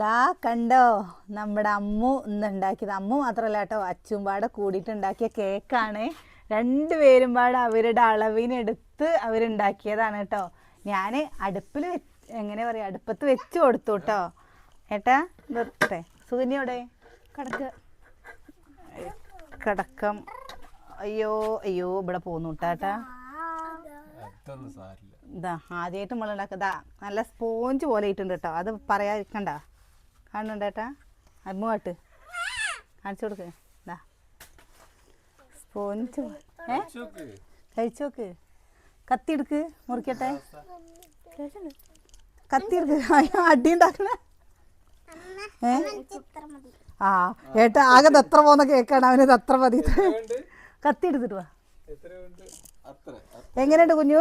ദാ കണ്ടോ നമ്മുടെ അമ്മു ഇന്ന് ഉണ്ടാക്കിയത്. അമ്മു മാത്രമല്ല കേട്ടോ അച്ചും പാടെ കൂടിയിട്ട് ഉണ്ടാക്കിയ കേക്കാണ്. രണ്ടുപേരും പാടെ അവരുടെ അളവിനെടുത്ത് അവരുണ്ടാക്കിയതാണ് കേട്ടോ. ഞാൻ അടുപ്പിൽ വെച്ച് എങ്ങനെ പറയാ അടുപ്പത്ത് വെച്ച് കൊടുത്തു കേട്ടോ. ഏട്ടാ നിർത്തട്ടെ സുകന്യോടെ കടക്ക്. കിടക്കം. അയ്യോ അയ്യോ ഇവിടെ പോന്നു കേട്ടാ ഇതാ ആദ്യമായിട്ട് നമ്മൾ ഉണ്ടാക്കുക നല്ല സ്പോഞ്ച് പോലെ ഇട്ടുണ്ട് കേട്ടോ. അത് പറയാതിരിക്കണ്ട. കാണുന്നുണ്ട് അമ്മ കാട്ട് കാണിച്ചു കൊടുക്ക്. ഇതാ സ്പോഞ്ച് ഏ? കഴിച്ചു നോക്ക് കത്തി എടുക്ക് മുറിക്കട്ടെ. കത്തി എടുക്ക് അടി ഉണ്ടാക്കണ. ഏ? ആ ഏട്ടാ ആകെ അത്ര എത്ര പോകുന്ന കേക്കാണ്. അവനത് അത്ര മതി. കത്തി എടുത്തിട്ട് വാ. എങ്ങനെയുണ്ട് കുഞ്ഞു?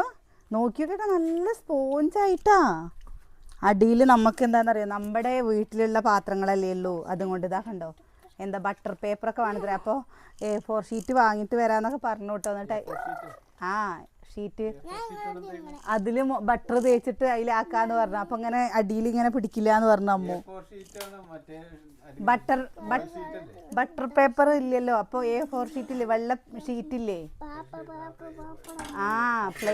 നോക്കിയോട്ടെ നല്ല സ്പോഞ്ച് ആയിട്ടാ അടിയിൽ നമുക്ക് എന്താണെന്നറിയോ നമ്മുടെ വീട്ടിലുള്ള പാത്രങ്ങളല്ലേ ഉള്ളൂ അതുകൊണ്ട് ഇതാ കണ്ടോ? എന്താ ബട്ടർ പേപ്പറൊക്കെ വേണത്ര. അപ്പോൾ എ ഫോർ ഷീറ്റ് വാങ്ങിയിട്ട് വരാന്നൊക്കെ പറഞ്ഞു കേട്ടോ. എന്നിട്ട് ആ ഷീറ്റ് അതിൽ ബട്ടർ തേച്ചിട്ട് അതിലാക്കാന്ന് പറഞ്ഞു. അപ്പം ഇങ്ങനെ അടിയിൽ ഇങ്ങനെ പിടിക്കില്ല എന്ന് പറഞ്ഞു അമ്മു. ഫോർ ഷീറ്റാണ് മറ്റേ ബട്ടർ ബട്ടർ പേപ്പർ ഇല്ലല്ലോ. അപ്പൊ എ ഫോർ ഷീറ്റ് ഇല്ലേ? വെള്ള ഷീറ്റ് ഇല്ലേ? ആ പ്ലേ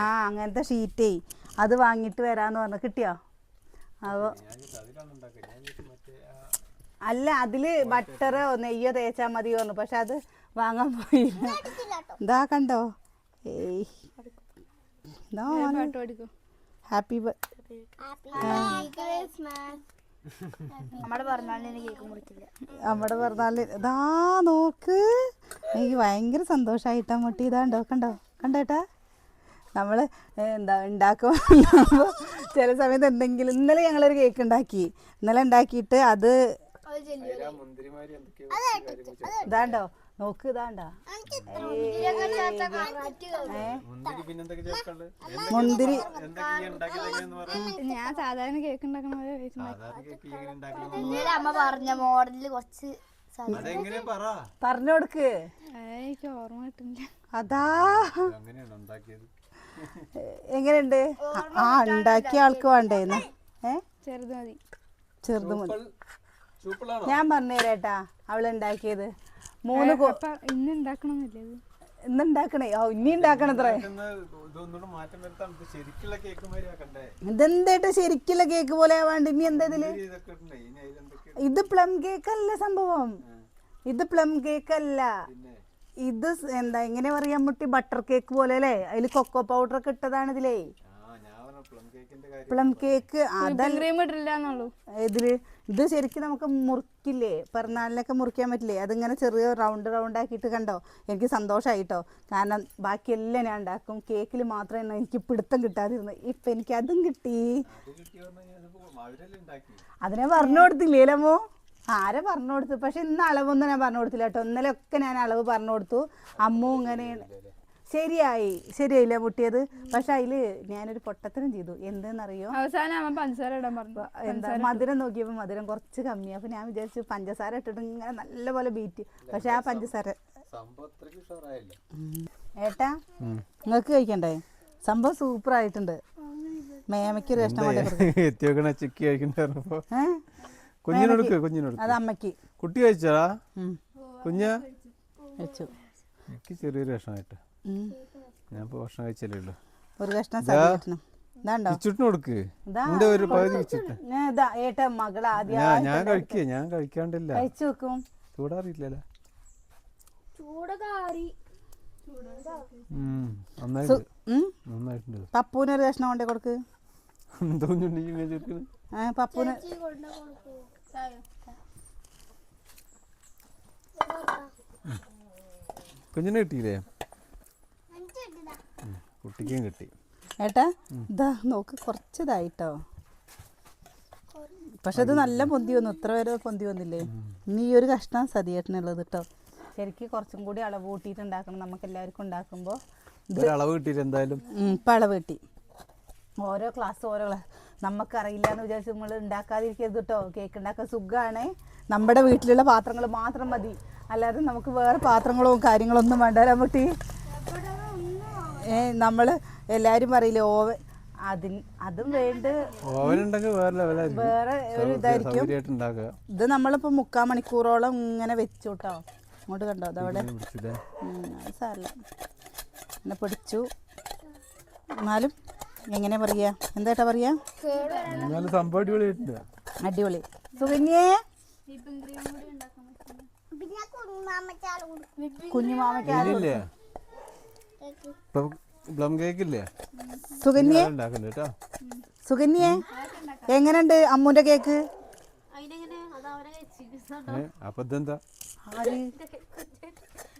ആ അങ്ങനത്തെ ഷീറ്റേ അത് വാങ്ങിയിട്ട് വരാന്ന് പറഞ്ഞു. കിട്ടിയോ? അപ്പോൾ അല്ല അതിൽ ബട്ടറോ നെയ്യോ തേച്ചാൽ മതി പറഞ്ഞു. പക്ഷെ അത് വാങ്ങാൻ പോയില്ല. ഇതാ കണ്ടോ? ഏയ്. ഹാപ്പി നമ്മുടെ പറഞ്ഞാലും കേക്ക് മുറിക്കില്ല. നമ്മുടെ പറഞ്ഞാൽ ഇതാ നോക്ക്. എനിക്ക് ഭയങ്കര സന്തോഷമായിട്ടാ മുട്ടി. ഇതാണ്ടോ കണ്ടോ? കണ്ടേട്ടാ നമ്മൾ എന്താ ഉണ്ടാക്കുമ്പോൾ ചില സമയത്ത് എന്തെങ്കിലും ഇന്നലെ ഞങ്ങളൊരു കേക്ക് ഉണ്ടാക്കി. ഇന്നലെ ഉണ്ടാക്കിയിട്ട് അത് ഇതാണ്ടോ? നോക്ക് ഇതാണ്ടോ? ഏ? മുന്തിരി ഞാൻ സാധാരണ കേക്ക് ഉണ്ടാക്കണ സാധാരണ കേക്ക് എങ്ങനെ അമ്മ പറഞ്ഞ മോഡലിൽ കുറച്ച് പറഞ്ഞു കൊടുക്ക്. എനിക്ക് ഓർമ്മ കിട്ടുന്നില്ല. അതാ. അങ്ങനെയാണ് ഉണ്ടാക്കിയത്? എങ്ങനെയുണ്ട്? ആ ഉണ്ടാക്കിയ ആൾക്ക് വേണ്ടേന്ന് ഏ? ചെറുത് മതി. ചെറുത് മതി. ഞാൻ പറഞ്ഞുതരേട്ടാ അവളുണ്ടാക്കിയത് മൂന്ന് കോ ഇന്ന് ഉണ്ടാക്കണമെന്നില്ല ഇത് ഇന്ന് ഉണ്ടാക്കണേ. ഓ ഇനി ഉണ്ടാക്കണത്രേ. ഇതൊന്നുകൂടെ മാറ്റം വരുത്താൻ ഇത് ശരിക്കുള്ള കേക്ക് മാതിരി ആക്കണ്ടേ? ഇതെന്തേട്ട് ശരിക്കുള്ള കേക്ക് പോലെ ആവാണ്ട്? ഇനി എന്താ ഇതിൽ? ഇത് പ്ലം കേക്ക് അല്ല സംഭവം ഇത് പ്ലം കേക്ക് അല്ല ഇത് എന്താ എങ്ങനെ പറയാൻ മുട്ടി? ബട്ടർ കേക്ക് പോലെ അല്ലേ അതിൽ കൊക്കോ പൗഡർ ഒക്കെ ഇട്ടതാണ് ഇതിലേ. ആ ഞാൻ പറഞ്ഞ പ്ലം കേക്കിന്റെ കാര്യം പ്ലം കേക്ക് അതല്ല ഇതിൽ ഇത് ശരിക്കും നമുക്ക് മുറിക്കില്ലേ? പിറന്നാളിനൊക്കെ മുറിക്കാൻ പറ്റില്ലേ? അതിങ്ങനെ ചെറിയ റൗണ്ട് റൗണ്ട് ആക്കിയിട്ട് കണ്ടോ? എനിക്ക് സന്തോഷമായിട്ടോ കാരണം ബാക്കിയെല്ലാം ഞാൻ ഉണ്ടാക്കും. കേക്കിൽ മാത്രമേ എനിക്ക് പിടുത്തം കിട്ടാതിരുന്നു. ഇപ്പൊ എനിക്ക് അതും കിട്ടി. അതിനെ പറഞ്ഞു കൊടുത്തില്ലേലമ്മോ ആരെ പറഞ്ഞു കൊടുത്തു? പക്ഷെ ഇന്ന് അളവൊന്നും ഞാൻ പറഞ്ഞു കൊടുത്തില്ല കേട്ടോ. ഇന്നലെ ഒക്കെ ഞാൻ അളവ് പറഞ്ഞു കൊടുത്തു. അമ്മു ഇങ്ങനെയാണ്. ശരിയായി. ശരിയായില്ല പൊട്ടിയത് പക്ഷെ അതിൽ ഞാനൊരു പൊട്ടത്തരം ചെയ്തു. എന്തെന്നറിയോ? അവസാനം പഞ്ചസാര ഇടാൻ പറഞ്ഞു. എന്താ മധുരം നോക്കിയപ്പോ മധുരം കുറച്ച് കമ്മി അപ്പൊ ഞാൻ വിചാരിച്ചു പഞ്ചസാര ഇട്ടിട്ട് ഇങ്ങനെ നല്ലപോലെ ബീറ്റ് പക്ഷെ ആ പഞ്ചസാര ഏട്ടാ നിങ്ങൾക്ക് കഴിക്കണ്ടേ? സംഭവം സൂപ്പർ ആയിട്ടുണ്ട്. മേമയ്ക്ക് ഒരു ചിക്കി ഏ? കുഞ്ഞിനൊടുക്ക് കുഞ്ഞിനൊടുക്ക്. അത് അമ്മയ്ക്ക്. കുട്ടി കഴിച്ചാ. കുഞ്ഞ? വെച്ചു എനിക്ക് ചെറിയൊരു കഷ്ണമായിട്ട്. ഞാൻ ഇപ്പൊ ഭക്ഷണം കഴിച്ചല്ലേ ഉള്ളൂ. ഒരു കഷ്ണം കൊടുക്ക്. എന്റെ ഒരു പകുതി ഞാൻ ഇതാ ഏട്ടാ മകൾ ആദ്യം ഞാൻ ഞാൻ കഴിക്കേ ഞാൻ കഴിക്കാണ്ടില്ല. കഴിച്ചു വെക്കും ചൂടാറിയില്ലല്ലോ. ചൂടകാറി. ഉം, നന്നായിട്ട് നന്നായിട്ടുണ്ട്. പപ്പൂന് ഒരു കഷ്ണം കൊണ്ടേ കൊടുക്ക്. പപ്പൂന് കൊണ്ട് കൊടുക്കൂ. കുഞ്ഞിനെ കിട്ടിയില്ലേ? കുട്ടിക്കും കിട്ടി. ഏട്ടാ ഇതാ നോക്ക് കുറച്ചതായിട്ടോ. പക്ഷെ ഇത് നല്ല പൊന്തി വന്നു. ഇത്ര വരെ പൊന്തി വന്നില്ലേ? ഇനി ഈ ഒരു കഷ്ണം സതിയേട്ടനുള്ളത് കേട്ടോ ശരിക്കും കുറച്ചും കൂടി അളവ് കൂട്ടിയിട്ട് ഉണ്ടാക്കണം നമുക്ക് എല്ലാവർക്കും ഉണ്ടാക്കുമ്പോൾ അളവ് കിട്ടിയിട്ട് എന്തായാലും. ഇപ്പം അളവ് കിട്ടി. ഓരോ ക്ലാസ് ഓരോ ക്ലാസ് നമുക്കറിയില്ല എന്ന് വിചാരിച്ച് നമ്മൾ ഉണ്ടാക്കാതിരിക്കരുത് കേട്ടോ കേക്ക് ഉണ്ടാക്കാൻ സുഖമാണ് നമ്മുടെ വീട്ടിലുള്ള പാത്രങ്ങൾ മാത്രം മതി. അല്ലാതെ നമുക്ക് വേറെ പാത്രങ്ങളോ കാര്യങ്ങളൊന്നും വേണ്ട നമുക്ക് ഏ നമ്മൾ എല്ലാവരും പറയില്ലേ ഓവൻ അതിൽ അതും വേണ്ട. വേറെ ഒരു ഇതായിരിക്കും. ഇത് നമ്മളിപ്പോ മുക്കാൽ മണിക്കൂറോളം ഇങ്ങനെ വെച്ചു കേട്ടോ അങ്ങോട്ട് കണ്ടോ? അതവിടെ സാറില്ല എന്നെ പിടിച്ചു. എന്നാലും എങ്ങനെ പറയാ? എന്താട്ടാ പറയാ? അടിപൊളി. സുകന്യേ? കുഞ്ഞുമാമക്കാരില്ലേ പ്ലം കേക്ക് ഇല്ലേ അമ്മുന്റെ കേക്ക്?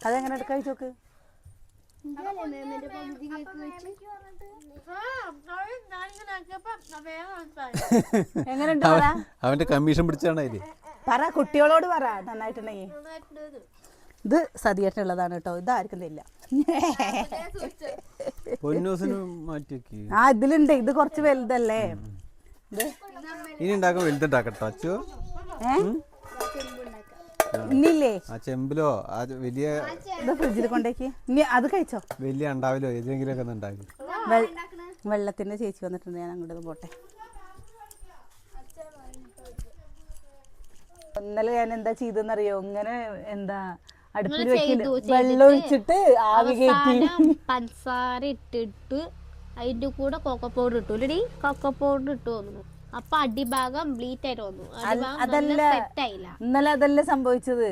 അതെങ്ങനെ എടുക്കായി അവന്റെ കമ്മീഷൻ പിടിച്ചാണ് അതിൽ. പറ കുട്ടികളോട് പറ നന്നായിട്ടുണ്ടെങ്കിൽ ഇത് സതിയേട്ടുള്ളതാണ് കേട്ടോ ഇതാർക്കും തരില്ല. ഇല്ല മാറ്റി വെക്കി ആ ഇതിലുണ്ട് ഇത് കുറച്ച് വലുതല്ലേ? ഇത് ഇനി ഉണ്ടാക്കാൻ വലുതുണ്ടാക്കട്ടോ അച്ചു. ഏ ആ ചെമ്പിലോ? ആ വലിയ ഇത് ഫ്രിഡ്ജിൽ കൊണ്ടേക്ക്. ഇനി അത് കഴിച്ചോ? വലിയ ഉണ്ടാവില്ലോ ഏതെങ്കിലും ഒക്കെ ഒന്ന് ഉണ്ടാക്കി വെള്ളത്തിന്റെ ചേച്ചി വന്നിട്ടുണ്ട്. ഞാൻ അങ്ങോട്ട് പോട്ടെ. ഇന്നലെ ഞാൻ എന്താ ചെയ്തെന്നറിയോ ഇങ്ങനെ എന്താ അടുപ്പിൽ വെക്കില്ല വെള്ളം ഒഴിച്ചിട്ട് ആവി കയറ്റി. പഞ്ചസാര ഇട്ടിട്ട് അതിന്റെ കൂടെ കോക്കോ പൗഡർ ഇട്ടു. അല്ലടി കോക്കോ പൗഡർ ഇട്ടു തോന്നുന്നു. അപ്പൊ അടിഭാഗം ബ്ലീറ്റ് ആയിട്ട് വന്നു. അതല്ല ഇന്നലെ അതല്ല സംഭവിച്ചത്.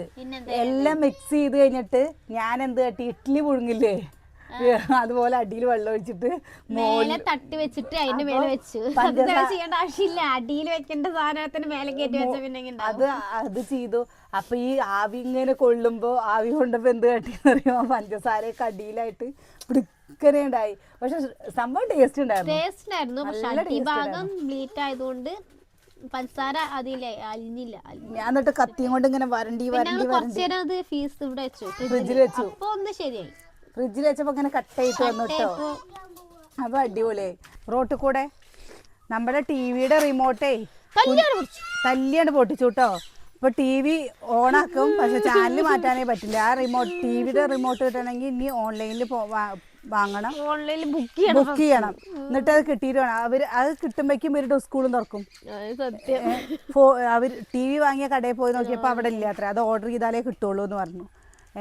എല്ലാം മിക്സ് ചെയ്ത് കഴിഞ്ഞിട്ട് ഞാൻ എന്ത് കട്ടി? ഇഡ്ഡലി പുഴുങ്ങില്ലേ? അതുപോലെ അടിയിൽ വെള്ളം ഒഴിച്ചിട്ട് മേലെ തട്ടി വെച്ചിട്ട് അതിന്റെ മേലെ വെച്ചു. ചെയ്യേണ്ട ആവശ്യമില്ല. അടിയിൽ വെക്കേണ്ട സാധനത്തിന് മേലെ കയറ്റി വെച്ച പിന്നെ അത് അത് ചെയ്തു. അപ്പൊ ഈ ആവി ഇങ്ങനെ കൊള്ളുമ്പോ ആവി കൊണ്ടപ്പോ എന്ത് കാട്ടിയെന്നറിയോ പഞ്ചസാരയൊക്കെ അടിയിലായിട്ട് ഉണ്ടായി പക്ഷെ സംഭവം ടേസ്റ്റ് ഉണ്ടായിരുന്നു. ടേസ്റ്റ് ഉണ്ടായിരുന്നു. പക്ഷെ അടിഭാഗം ബ്ലീറ്റ് ആയതുകൊണ്ട് പഞ്ചസാര അതിലെ അലിഞ്ഞില്ല. ഞാൻ എന്നിട്ട് കത്തിയും കൊണ്ട് ഇങ്ങനെ വരണ്ടി വരണ്ടി വരണ്ടി. അത് ഫീസ് ഇവിടെ വെച്ചു. ഫ്രിഡ്ജിൽ വെച്ചു. അപ്പൊ ഒന്ന് ശരിയായി. ഫ്രിഡ്ജിൽ വെച്ചപ്പോ ഇങ്ങനെ കട്ടായിട്ട് വന്നു കേട്ടോ അപ്പൊ അടിപൊളിയായി. റോട്ടിൽ കൂടെ നമ്മുടെ ടിവിയുടെ റിമോട്ടേ കല്യാണം കുറിച്ചു തല്ലിയാണ് പൊട്ടിച്ചു. കേട്ടോ ഇപ്പൊ ടി വി ഓണാക്കും. പക്ഷെ ചാനൽ മാറ്റാനേ പറ്റില്ല. ആ റിമോട്ട് ടിവിയുടെ റിമോട്ട് കിട്ടണമെങ്കിൽ ഇനി ഓൺലൈനിൽ വാങ്ങണം. ഓൺലൈനിൽ ബുക്ക് ചെയ്യണം ബുക്ക് ചെയ്യണം. എന്നിട്ട് അത് കിട്ടിയിട്ട് വേണം അവർ അത് കിട്ടുമ്പോഴേക്കും ഒരു സ്കൂളും തുറക്കും. അവർ ടി വി വാങ്ങിയ കടയിൽ പോയി നോക്കിയപ്പോൾ അവിടെ ഇല്ല അത്ര. അത് ഓർഡർ ചെയ്താലേ കിട്ടുള്ളൂ എന്ന് പറഞ്ഞു.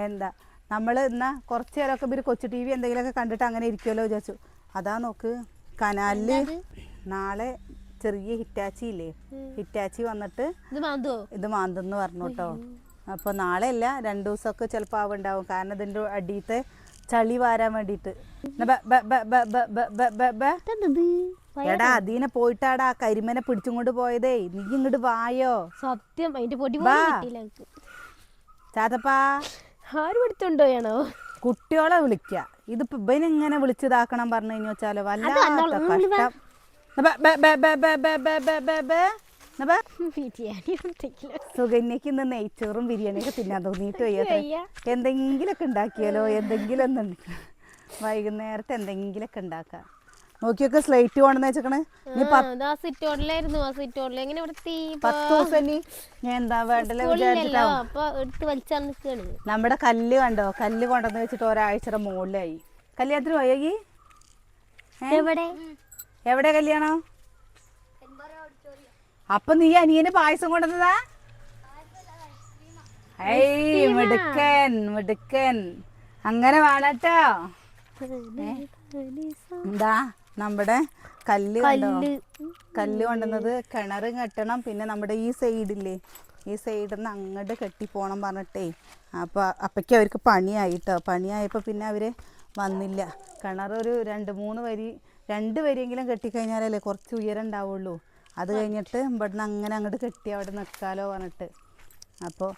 എന്താ? നമ്മൾ എന്നാ കുറച്ച് നേരമൊക്കെ ഇവർ കൊച്ചു ടി വി എന്തെങ്കിലുമൊക്കെ കണ്ടിട്ട് അങ്ങനെ ഇരിക്കുമല്ലോ വിചാരിച്ചു. അതാ നോക്ക് കനാലിൽ നാളെ ചെറിയ ഹിറ്റാച്ചി ഇല്ലേ? ഹിറ്റാച്ചി വന്നിട്ട് ഇത് മാന്തോ ഇത് മാന്തെന്ന് പറഞ്ഞു കേട്ടോ. അപ്പോൾ നാളെ അല്ല രണ്ടു ദിവസമൊക്കെ ചിലപ്പോൾ ആവുണ്ടാവും. കാരണം ഇതിന്റെ അടിയത്തെ ചളി വാരാൻ വേണ്ടിട്ട് എടാ അതിനെ പോയിട്ടാടാ കരിമനെ പിടിച്ചും കൊണ്ട് പോയതേ നീ ഇങ്ങോട്ട് വായോ സത്യം ചാത്തപ്പാണോ പൊടി ആര് കുട്ടികളെ വിളിക്ക ഇതിപ്പോ ഇങ്ങനെ വിളിച്ചിതാക്കണം പറഞ്ഞു കഴിഞ്ഞു വല്ലാത്ത കഷ്ടം സുഗന്യക്ക് നെയ്ച്ചോറും ബിരിയാണിയൊക്കെ തിന്നാൻ തോന്നിട്ട് വയ്യ എന്തെങ്കിലുമൊക്കെ ഉണ്ടാക്കിയാലോ? എന്തെങ്കിലും ഒന്ന് വൈകുന്നേരത്തെ എന്തെങ്കിലുമൊക്കെ ഉണ്ടാക്കാം. നോക്കിയൊക്കെ സ്ലൈറ്റ് വേണമെന്ന് വെച്ചേക്കണ്. നമ്മുടെ കല്ല് കണ്ടോ? കല്ല് കൊണ്ടെന്ന് വെച്ചിട്ട് ഒരാഴ്ച മുകളിലായി. കല്യാണത്തിന് പോയോ എവിടെ? എവിടെ കല്യാണം? അപ്പൊ നീ അനിയന് പായസം കൊണ്ടുവന്നതാ? ഏയ് മിടുക്കൻ മിടുക്കൻ. അങ്ങനെ വേണട്ടോ. എന്താ? നമ്മുടെ കല്ല് കണ്ടോ? കല്ല്. കൊണ്ടുവന്നത് കിണറ് കെട്ടണം. പിന്നെ നമ്മുടെ ഈ സൈഡില്ലേ? ഈ സൈഡിൽ നിന്ന് അങ്ങോട്ട് കെട്ടി പോണം പറഞ്ഞിട്ടേ. അപ്പോൾ അപ്പയ്ക്ക് അവർക്ക് പണിയായിട്ടോ? പണിയായപ്പോൾ പിന്നെ അവർ വന്നില്ല. കിണറൊരു രണ്ട് മൂന്ന് വരി രണ്ട് വരിയെങ്കിലും കെട്ടിക്കഴിഞ്ഞാലല്ലേ കുറച്ച് ഉയരം ഉണ്ടാവുള്ളൂ. അത് കഴിഞ്ഞിട്ട് ഇവിടുന്ന് അങ്ങനെ അങ്ങോട്ട് കെട്ടി അവിടെ നിൽക്കാലോ പറഞ്ഞിട്ട്. അപ്പോൾ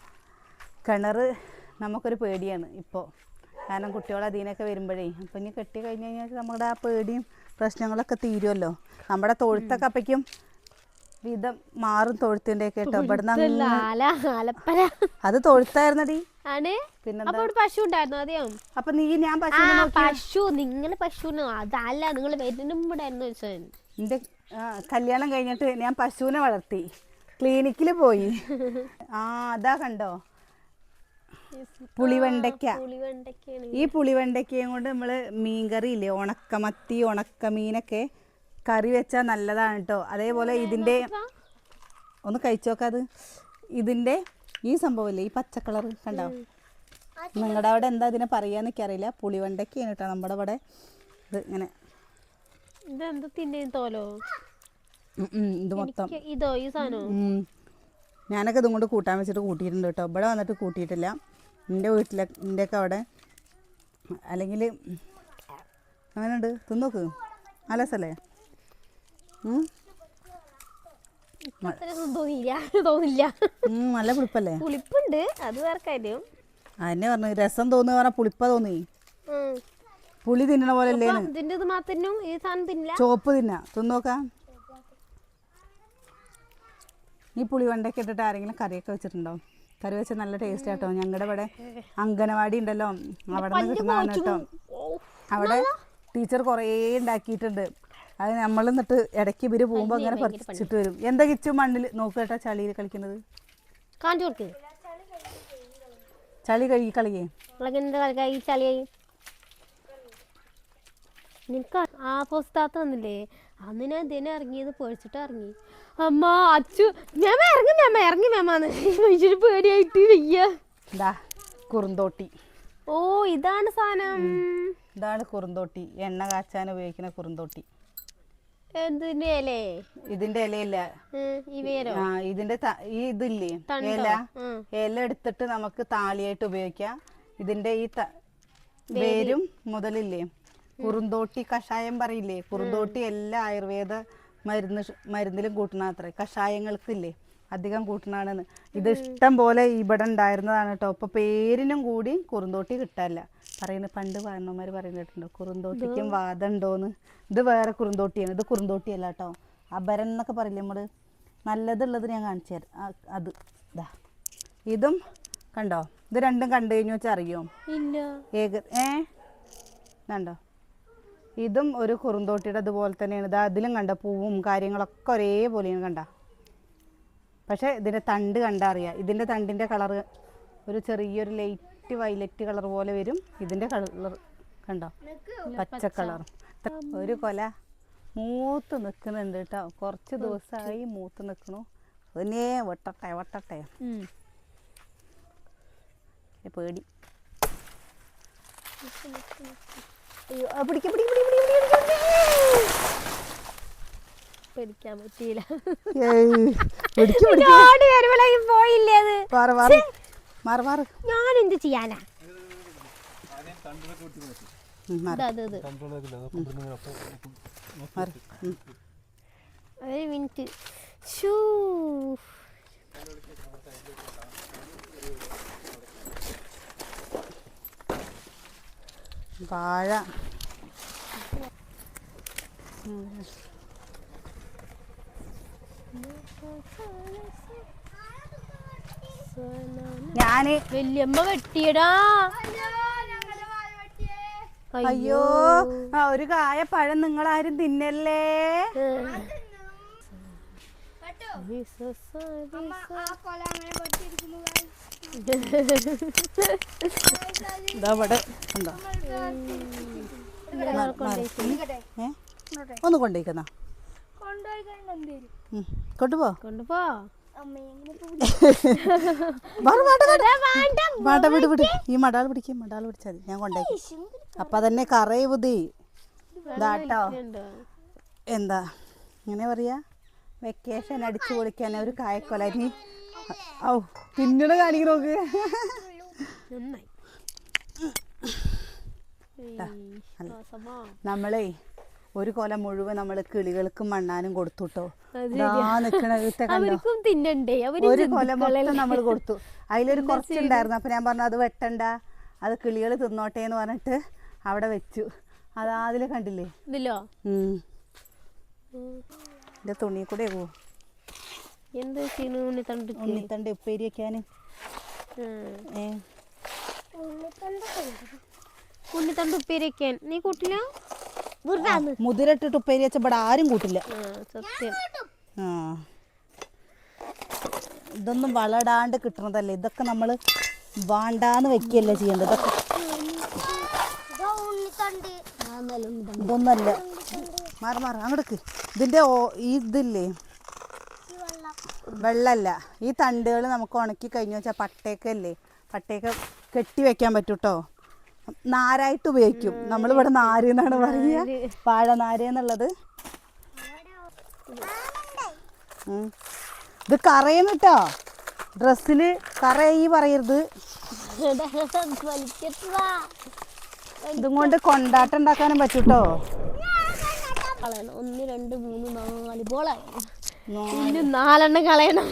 കിണർ നമുക്കൊരു പേടിയാണ് ഇപ്പോൾ കാരണം കുട്ടികൾ അതിനൊക്കെ വരുമ്പോഴേ അപ്പം ഇനി കെട്ടി കഴിഞ്ഞ് കഴിഞ്ഞാൽ നമ്മുടെ ആ പേടിയും പ്രശ്നങ്ങളൊക്കെ തീരുമല്ലോ നമ്മുടെ തൊഴുത്തൊക്കെ അപ്പയ്ക്കും വിധം മാറും തൊഴുത്തിന്റെ കേട്ടോ. ഇവിടുന്ന് അത് തൊഴുത്തായിരുന്നടി. പശു ഉണ്ടായിരുന്നു അതെയോ അപ്പൊ നീ ഞാൻ പശു നിങ്ങൾ പശു അതല്ല നിങ്ങൾ വരുന്ന മുമ്പായിരുന്നു ചോദിച്ചത് എന്റെ കല്യാണം കഴിഞ്ഞിട്ട് ഞാൻ പശുവിനെ വളർത്തി. ക്ലിനിക്കിൽ പോയി. ആ അതാ കണ്ടോ? പുളിവെണ്ടയ്ക്ക. ഈ പുളിവെണ്ടയ്ക്കയും കൊണ്ട് നമ്മൾ മീൻകറി ഇല്ലേ ഉണക്കമത്തി ഉണക്കമീനൊക്കെ കറി വെച്ചാൽ നല്ലതാണ് കേട്ടോ അതേപോലെ ഇതിന്റെ ഒന്ന് കഴിച്ചു നോക്കാത് ഇതിന്റെ ഈ സംഭവമില്ലേ ഈ പച്ചക്കളർ കണ്ടോ? നിങ്ങളുടെ അവിടെ എന്താ ഇതിനെ പറയാന്നൊക്കെ അറിയില്ല. പുളിവെണ്ടയ്ക്കാണ് കേട്ടോ നമ്മുടെ അവിടെ ഇത് ഇങ്ങനെ. ഇതെന്ത് തിന്നെ തോലോ? ഇത് മൊത്തം. ഇതോ ഈ സാധനം? ഞാനൊക്കെ ഇതും കൊണ്ട് കൂട്ടാൻ വെച്ചിട്ട് കൂട്ടിയിട്ടുണ്ട് കേട്ടോ. ഇവിടെ വന്നിട്ട് കൂട്ടിയിട്ടില്ല. എന്റെ വീട്ടിലെ എന്റെയൊക്കെ അവിടെ. അല്ലെങ്കിൽ അങ്ങനെയുണ്ട് തിന്നോക്ക്. നല്ല രസമല്ലേ? നല്ല പുളിപ്പല്ലേ? പുളിപ്പുണ്ട്. അത് വേറെ കാര്യം. അതന്നെ പറഞ്ഞു രസം തോന്നുക പറഞ്ഞാൽ പുളിപ്പ തോന്നി. പുളി തിന്നണ പോലെ അല്ലേ അല്ലേന്ന് ഇതിന്റെ ഇത് മാത്രം ഈ സാധനം തിന്നില്ല? ചോപ്പ് തിന്നാ. തിന്നോക്കാം. ഈ പുളി വണ്ടൊക്കെ ഇട്ടിട്ട് ആരെങ്കിലും കറിയൊക്കെ വെച്ചിട്ടുണ്ടോ? കറി വെച്ച നല്ല ടേസ്റ്റ് ആട്ടോ. ഞങ്ങളുടെ ഇവിടെ അംഗനവാടി ഉണ്ടല്ലോ. അവിടെ നിന്ന് കിട്ടുന്നതാണ് കേട്ടോ. അവിടെ ടീച്ചർ കുറേ ഉണ്ടാക്കിയിട്ടുണ്ട് അത് നമ്മൾ എന്നിട്ട് ഇടയ്ക്ക് ഇവർ പോകുമ്പോൾ അങ്ങനെ പറിച്ചിട്ട് വരും. എന്താ കിച്ചു മണ്ണിൽ നോക്കുക ചളിയിൽ കളിക്കുന്നത്. ചളി കഴുകി കളിയേ. ഈ ചളിയായി നിനക്ക് ആ പോസ്റ്റാത്ത വന്നില്ലേ? അന്ന് ഞാൻ ഇതിനെ ഇറങ്ങിയത് പേടിച്ചിട്ട് ഇറങ്ങി. അമ്മ അച്ചു ഞാൻ ഇറങ്ങി മേമ ഇറങ്ങി മേമാന്ന് മനുഷ്യന് പേടിയായിട്ട് വയ്യ. ഇതാ കുറുന്തോട്ടി. ഓ ഇതാണ് സാധനം. ഇതാണ് കുറുന്തോട്ടി. എണ്ണ കാച്ചാൻ ഉപയോഗിക്കുന്ന കുറുന്തോട്ടി. എന്തിന്റെ അല്ലേ ഇതിന്റെ ഇലയില്ല. ആ ഇതിന്റെ ഈ ഇതില്ലേ? ഇല. ഇല എടുത്തിട്ട് നമുക്ക് താളിയായിട്ട് ഉപയോഗിക്കാം. ഇതിന്റെ ഈ വേരും മുതലില്ലേ? കുറുന്തോട്ടി കഷായം പറയില്ലേ? കുറുന്തോട്ടി എല്ലാ ആയുർവേദ മരുന്ന് മരുന്നിലും കൂട്ടണ അത്ര. കഷായങ്ങൾക്കില്ലേ? അധികം കൂട്ടണാണെന്ന് ഇത് ഇഷ്ടം പോലെ ഇവിടെ ഉണ്ടായിരുന്നതാണ് കേട്ടോ. ഇപ്പൊ പേരിനും കൂടി കുറുന്തോട്ടി കിട്ടാല്ല പറയുന്നത് പണ്ട് വാരണന്മാർ പറയുന്നത് കേട്ടിട്ടുണ്ടോ? കുറുന്തോട്ടിക്കും വാദമുണ്ടോന്ന്. ഇത് വേറെ കുറുന്തോട്ടിയാണ്. ഇത് കുറുന്തോട്ടിയല്ല കേട്ടോ. അപരൻ എന്നൊക്കെ പറയില്ലേ നമ്മൾ? നല്ലതുള്ളത് ഞാൻ കാണിച്ചു തരാം. അത് ഇതാ ഇതും കണ്ടോ? ഇത് രണ്ടും കണ്ടു കഴിഞ്ഞു വെച്ചാൽ അറിയോ ഏക ഏ? കണ്ടോ? ഇതും ഒരു കുറുന്തോട്ടിയുടെ അതുപോലെ തന്നെയാണ്. ഇത് അതിലും കണ്ട പൂവും കാര്യങ്ങളൊക്കെ ഒരേപോലെയാണ് കണ്ട. പക്ഷേ ഇതിന്റെ തണ്ട് കണ്ടാൽ അറിയാം. ഇതിന്റെ തണ്ടിന്റെ കളറ് ഒരു ചെറിയൊരു ലൈറ്റ് വൈലറ്റ് കളർ പോലെ വരും. ഇതിന്റെ കളർ കണ്ടോ? പച്ച കളർ. ഒരു കൊല. മൂത്ത് നിൽക്കുന്നുണ്ട് കേട്ടോ. കുറച്ച് ദിവസമായി മൂത്ത് നിൽക്കണു ഒന്നേ വെട്ടട്ടെ വെട്ടട്ടെ. പേടി. അയ്യോ പിടിക്ക്, പിടിക്ക്, പിടിക്ക്, പിടിക്ക്, പിടിക്ക്, പിടിക്ക്. പിടിക്കാൻ പറ്റിയില്ല. പിടിക്ക് ഒരുപാട് പോയില്ലേ അത്? ഞാൻ എന്ത് ചെയ്യാനാ. ഒരു മിനിറ്റ്. ഷൂ വാഴ ഞാൻ വല്യമ്മ വെട്ടിയടാ അയ്യോ ആ ഒരു കായ പഴം നിങ്ങൾ നിങ്ങളാരും തിന്നല്ലേ ഇതാ ഇവിടെ. ഒന്ന് കൊണ്ടുപോയിക്കുന്ന കൊണ്ടുപോ. വിട് വിട്. ഈ മടാൾ പിടിക്കും മടാൾ പിടിച്ചാൽ മതി. ഞാൻ കൊണ്ടുപോയി അപ്പൊ തന്നെ കറയു ബുദ്ധി ഇതാട്ടോ എന്താ? ഇങ്ങനെ പറയാ? വെക്കേഷൻ അടിച്ചു പൊളിക്കാൻ ഒരു കായക്കൊല. നീ ഔ പിന്നീട് കാണിക്ക് നോക്ക്. നമ്മളേ ഒരു കൊല മുഴുവൻ നമ്മൾ കിളികൾക്കും മണ്ണാനും കൊടുത്തുട്ടോ. തിന്നണ്ടേ? ഒരു കൊല മൊത്തം നമ്മൾ കൊടുത്തു. അതിലൊരു കുറച്ചുണ്ടായിരുന്നു അപ്പൊ ഞാൻ പറഞ്ഞു അത് വെട്ടണ്ട. അത് കിളികൾ തിന്നോട്ടെ എന്ന് പറഞ്ഞിട്ട് അവിടെ വെച്ചു. അത് അതിലെ കണ്ടില്ലേ? ഇതിലോ? ഉം. എന്റെ തുണി കൂടെ പോവും എന്ത് ചെയ്യുന്നു ഉണ്ണി തണ്ടിട്ട് ഉണ്ണിത്തണ്ട് ഉപ്പേരി വെക്കാന്. ഉണ്ണിത്തണ്ട് ഉപ്പേരി വെക്കാൻ. നീ കൂട്ടില്ല മുതിരട്ടിട്ട് ഉപ്പേരി വെച്ച ഇവിടെ ആരും കൂട്ടില്ല. സത്യം. ആ. ഇതൊന്നും വളടാണ്ട് കിട്ടണതല്ല. ഇതൊക്കെ നമ്മൾ വാണ്ടാന്ന് വെക്കല്ല ചെയ്യേണ്ടത്. ഇതൊക്കെ ഉണ്ണിത്തണ്ട്. ഇതൊന്നല്ല. മാറി മാറി. അങ്ങോട്ടേക്ക് ഇതിന്റെ ഓ ഇതില്ലേ? വെള്ളമല്ല ഈ തണ്ടുകൾ നമുക്ക് ഉണക്കി കഴിഞ്ഞു വെച്ചാൽ പട്ടയൊക്കെ പട്ടയൊക്കെ കെട്ടി വെക്കാൻ പറ്റും കേട്ടോ നാരായിട്ട് ഉപയോഗിക്കും. നമ്മളിവിടെ നാര് എന്നാണ് പറയുക. പാഴ നാര് എന്നുള്ളത്. ഇത് കറയും കേട്ടോ ഡ്രസ്സിൽ കറയി പറയരുത്. ഇതും കൊണ്ട് കൊണ്ടാട്ടം ഉണ്ടാക്കാനും പറ്റൂട്ടോ? ഒന്ന് രണ്ട് മൂന്ന് നാല് ബോളായി. ഇനി നാലെണ്ണം കളയണം.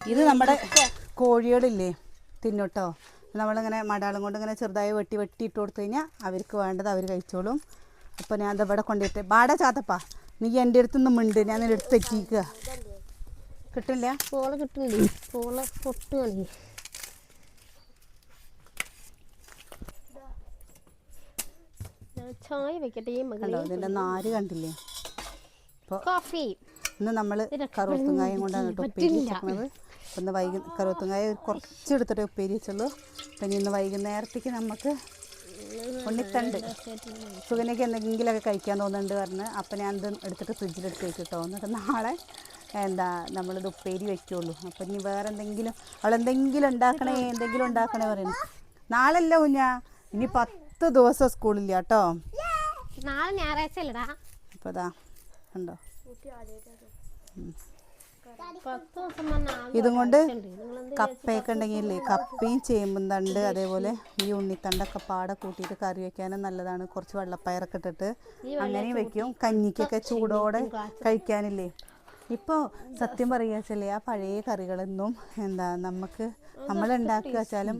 ഇത് നമ്മുടെ കോഴികളില്ലേ തിന്നോട്ടോ? നമ്മളിങ്ങനെ മടാളം കൊണ്ട് ഇങ്ങനെ ചെറുതായി വെട്ടി വെട്ടി ഇട്ട് കൊടുത്തു കഴിഞ്ഞാൽ അവർക്ക് വേണ്ടത് അവർ കഴിച്ചോളും. അപ്പോൾ ഞാൻ ദാ ഇവിടെ കൊണ്ടിട്ട് ബാട ചാത്തപ്പാ നീ എന്റെ അടുത്ത് നിന്ന് മിണ്ട് ഞാൻ നിന്റെ അടുത്ത് തെറ്റിക്കുക കിട്ടില്ല പോള കിട്ടില്ലേ പോള പൊട്ടുകയാണെങ്കിൽ ചായ വെക്കട്ടെ കണ്ടോ ഇതിന്റെ നാര് കണ്ടില്ലേ? അപ്പോൾ കോഫി ഇന്ന് നമ്മൾ കറുവത്തുങ്കായും കൊണ്ടാണ് കേട്ടോ ഉപ്പേരി വെക്കുന്നത് ഇന്ന് വൈകു കറുവത്തുങ്കായ കുറച്ച് എടുത്തിട്ട് ഉപ്പേരി വെച്ചുള്ളൂ. പിന്നെ ഇന്ന് വൈകുന്നേരത്തേക്ക് നമുക്ക് ഉണ്ണിത്തണ്ട്. സുഗനയ്ക്ക് എന്തെങ്കിലുമൊക്കെ കഴിക്കാൻ തോന്നുന്നുണ്ട് പറഞ്ഞ്. അപ്പം ഞാൻ ഇത് എടുത്തിട്ട് ഫ്രിഡ്ജിലെടുത്ത് വെച്ചിട്ടോ. എന്നിട്ട് നാളെ എന്താ നമ്മളിത് ഉപ്പേരി വെക്കുള്ളൂ. അപ്പം ഇനി വേറെ എന്തെങ്കിലും അവളെന്തെങ്കിലും ഉണ്ടാക്കണേ എന്തെങ്കിലും ഉണ്ടാക്കണേ പറയുന്നു നാളല്ല കുഞ്ഞാ. ഇനി പത്ത് ദിവസം സ്കൂളില്ല കേട്ടോ. നാളെ ഞായറാഴ്ച അല്ലടാ. അപ്പോൾ പത്ത് ഇതും കൊണ്ട് കപ്പയൊക്കെ ഉണ്ടെങ്കിലേ കപ്പയും ചേമ്പും തണ്ട് അതേപോലെ ഈ ഉണ്ണിത്തണ്ടൊക്കെ പാടെ കൂട്ടിയിട്ട് കറി വെക്കാനും നല്ലതാണ്. കുറച്ച് വെള്ളപ്പയറൊക്കെ ഇട്ടിട്ട് അങ്ങനെയും വെക്കും. കഞ്ഞിക്കൊക്കെ ചൂടോടെ കഴിക്കാനില്ലേ? ഇപ്പോൾ സത്യം പറയുക വെച്ചാൽ ആ പഴയ കറികളൊന്നും എന്താ നമുക്ക് നമ്മൾ ഉണ്ടാക്കുക വെച്ചാലും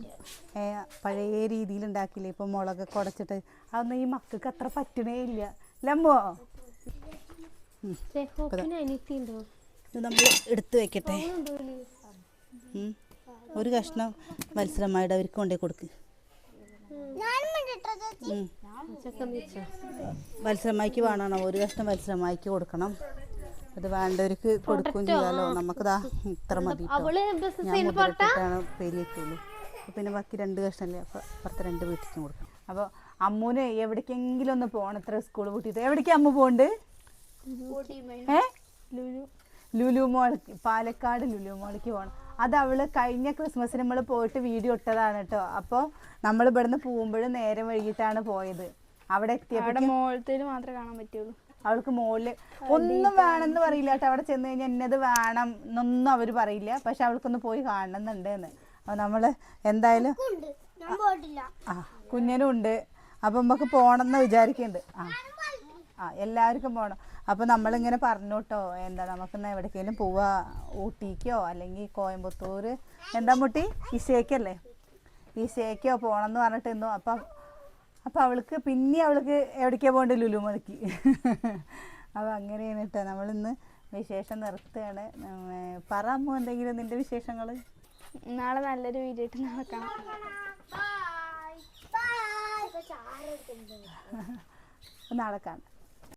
പഴയ രീതിയിൽ ഉണ്ടാക്കില്ലേ? ഇപ്പോൾ മുളകൊക്കെ ഉടച്ചിട്ട് അതൊന്നും ഈ മക്കൾക്ക് അത്ര പറ്റണേ ഇല്ല. ഇത് നമ്മൾ എടുത്തു വെക്കട്ടെ. ഒരു കഷ്ണം മത്സരമായിട്ട് അവർക്ക് കൊണ്ടേ കൊടുക്ക്. മത്സരമായിക്ക് വേണോ ഒരു കഷ്ണം മത്സരമായിക്ക് കൊടുക്കണം. അത് വേണ്ടവർക്ക് കൊടുക്കുകയും ചെയ്യാലോ. നമുക്കിതാ ഇത്ര മതി ഞാൻ മുതലിട്ടിട്ടാണ് പിന്നെ ബാക്കി രണ്ട് കഷ്ണല്ലേ. അപ്പോൾ അപ്പുറത്തെ രണ്ട് വീട്ടിലേക്കും കൊടുക്കാം. അപ്പോൾ അമ്മൂന് എവിടേക്കെങ്കിലും ഒന്ന് പോകണം ഇത്ര സ്കൂൾ കൂട്ടിയിട്ട് എവിടേക്കാ അമ്മ പോണ്ട്? ഏ? ലുലു ലുലു മോൾക്ക് പാലക്കാട് ലുലു മോളിക്ക് പോകണം അത് അവൾ കഴിഞ്ഞ ക്രിസ്മസിന് നമ്മൾ പോയിട്ട് വീഡിയോ ഇട്ടതാണ് കേട്ടോ. അപ്പോൾ നമ്മൾ ഇവിടുന്ന് പോകുമ്പോഴും നേരം വൈകിട്ടാണ് പോയത്. അവിടെ അവിടെ എത്തിയപ്പോൾ മോളത്തേൽ മാത്രമേ കാണാൻ പറ്റുള്ളൂ. അവൾക്ക് മോളിൽ ഒന്നും വേണമെന്ന് പറയില്ല കേട്ടോ. അവിടെ ചെന്ന് കഴിഞ്ഞാൽ എന്നത് വേണം എന്നൊന്നും അവർ പറയില്ല. പക്ഷെ അവൾക്കൊന്ന് പോയി കാണണമെന്നുണ്ട് എന്ന് അപ്പൊ നമ്മൾ എന്തായാലും ഉണ്ട് ഞാൻ പോയിട്ടില്ല. ആ കുഞ്ഞനും ഉണ്ട്. അപ്പൊ നമുക്ക് എന്ന് വിചാരിക്കുന്നുണ്ട് ആ ആ എല്ലാവർക്കും പോകണം അപ്പോൾ നമ്മളിങ്ങനെ പറഞ്ഞു കേട്ടോ എന്താ നമുക്കിന്ന് എവിടേക്കെങ്കിലും പോവാ? ഊട്ടിക്കോ? അല്ലെങ്കിൽ കോയമ്പത്തൂർ എന്താ മുട്ടി? ഈശയ്ക്കല്ലേ ഈശയ്ക്കോ പോകണമെന്ന് പറഞ്ഞിട്ട് ഇന്നു. അപ്പം അപ്പോൾ അവൾക്ക് പിന്നെ അവൾക്ക് എവിടേക്കാണ് പോകേണ്ടത്? ലുലു മണിക്ക് അപ്പോൾ അങ്ങനെയാണ് കേട്ടോ നമ്മളിന്ന് വിശേഷം നിർത്തുകയാണ്. പറ അമ്മ എന്തെങ്കിലും നിന്റെ വിശേഷങ്ങൾ നാളെ നല്ലൊരു വീഡിയോ ഇട്ട് ബൈ നാളെ കാണാം.